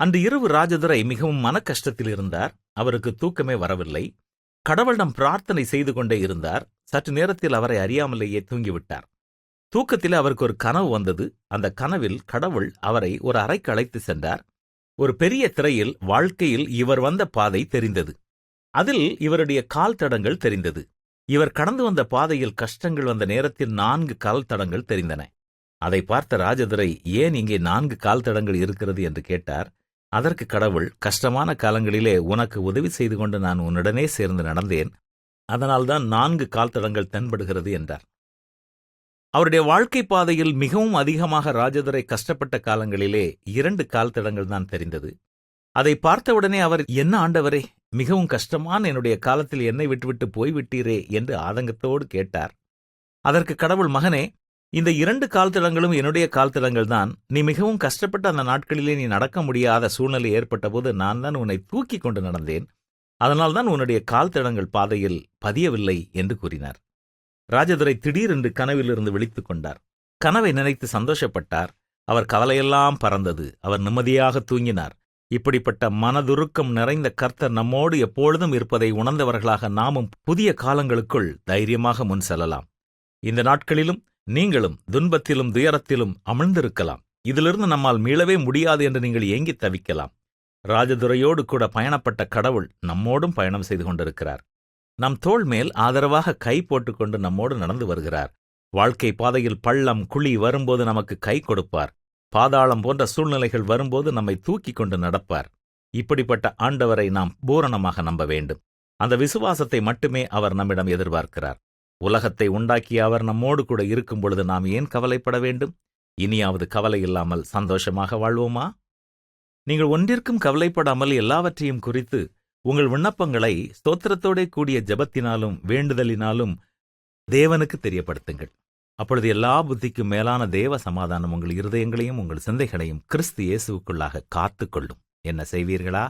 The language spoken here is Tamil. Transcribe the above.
அன்று இரவு ராஜதுரை மிகவும் மன கஷ்டத்தில் இருந்தார். அவருக்கு தூக்கமே வரவில்லை. கடவுளிடம் பிரார்த்தனை செய்து கொண்டே இருந்தார். சற்று நேரத்தில் அவரை அறியாமலேயே தூங்கிவிட்டார். தூக்கத்தில் அவருக்கு ஒரு கனவு வந்தது. அந்த கனவில் கடவுள் அவரை ஒரு அறைக்கு அழைத்து சென்றார். ஒரு பெரிய திரையில் வாழ்க்கையில் இவர் வந்த பாதை தெரிந்தது. அதில் இவருடைய கால் தடங்கள் தெரிந்தது. இவர் கடந்து வந்த பாதையில் கஷ்டங்கள் வந்த நேரத்தில் நான்கு கால் தடங்கள் தெரிந்தன. அதை பார்த்த ராஜதுரை ஏன் இங்கே நான்கு கால் தடங்கள் இருக்கிறது? என்று கேட்டார். அதற்கு கடவுள் கஷ்டமான காலங்களிலே உனக்கு உதவி செய்து கொண்டு நான் உன்னுடனே சேர்ந்து நடந்தேன். அதனால்தான் நான்கு கால் தடங்கள் தென்படுகிறது என்றார். அவருடைய வாழ்க்கை பாதையில் மிகவும் அதிகமாக ராஜதுரை கஷ்டப்பட்ட காலங்களிலே இரண்டு கால் தடங்கள் தான் தெரிந்தது. அதை பார்த்தவுடனே அவர் என்ன ஆண்டவரே மிகவும் கஷ்டமான என்னுடைய காலத்தில் என்னை விட்டுவிட்டு போய்விட்டீரே என்று ஆதங்கத்தோடு கேட்டார். அதற்கு கடவுள் மகனே இந்த இரண்டு கால்தடங்களும் என்னுடைய கால்தடங்கள் தான் நீ மிகவும் கஷ்டப்பட்ட அந்த நாட்களிலே நீ நடக்க முடியாத சூழ்நிலை ஏற்பட்டபோது நான் தான் உன்னை தூக்கி கொண்டு நடந்தேன். அதனால் தான் உன்னுடைய கால்தடங்கள் பாதையில் பதியவில்லை என்று கூறினார். ராஜதுரை திடீரென்று கனவிலிருந்து விழித்துக் கொண்டார். கனவை நினைத்து சந்தோஷப்பட்டார். அவர் கவலையெல்லாம் பறந்தது. அவர் நிம்மதியாக தூங்கினார். இப்படிப்பட்ட மனதுருக்கம் நிறைந்த கர்த்தர் நம்மோடு எப்பொழுதும் இருப்பதை உணர்ந்தவர்களாக நாமும் புதிய காலங்களுக்குள் தைரியமாக முன் செல்லலாம். இந்த நாட்களிலும் நீங்களும் துன்பத்திலும் துயரத்திலும் அமிழ்ந்திருக்கலாம். இதிலிருந்து நம்மால் மீளவே முடியாது என்று நீங்கள் ஏங்கித் தவிக்கலாம். ராஜதுரையோடு கூட பயணப்பட்ட கடவுள் நம்மோடும் பயணம் செய்து கொண்டிருக்கிறார். நம் தோள் மேல் ஆதரவாக கை போட்டுக்கொண்டு நம்மோடு நடந்து வருகிறார். வாழ்க்கை பாதையில் பள்ளம் குழி வரும்போது நமக்கு கை கொடுப்பார். பாதாளம் போன்ற சூழ்நிலைகள் வரும்போது நம்மை தூக்கிக் கொண்டு நடப்பார். இப்படிப்பட்ட ஆண்டவரை நாம் பூரணமாக நம்ப வேண்டும். அந்த விசுவாசத்தை மட்டுமே அவர் நம்மிடம் எதிர்பார்க்கிறார். உலகத்தை உண்டாக்கிய அவர் நம்மோடு கூட இருக்கும் பொழுது நாம் ஏன் கவலைப்பட வேண்டும்? இனியாவது கவலை இல்லாமல் சந்தோஷமாக வாழ்வோமா? நீங்கள் ஒன்றிற்கும் கவலைப்படாமல் எல்லாவற்றையும் குறித்து உங்கள் விண்ணப்பங்களை ஸ்தோத்திரத்தோடே கூடிய ஜெபத்தினாலும் வேண்டுதலினாலும் தேவனுக்கு தெரியப்படுத்துங்கள். அப்பொழுது எல்லா புத்திக்கும் மேலான தேவ சமாதானம் உங்கள் இருதயங்களையும் உங்கள் சிந்தைகளையும் கிறிஸ்து இயேசுக்குள்ளாக காத்துக்கொள்ளும். என்ன செய்வீர்களா?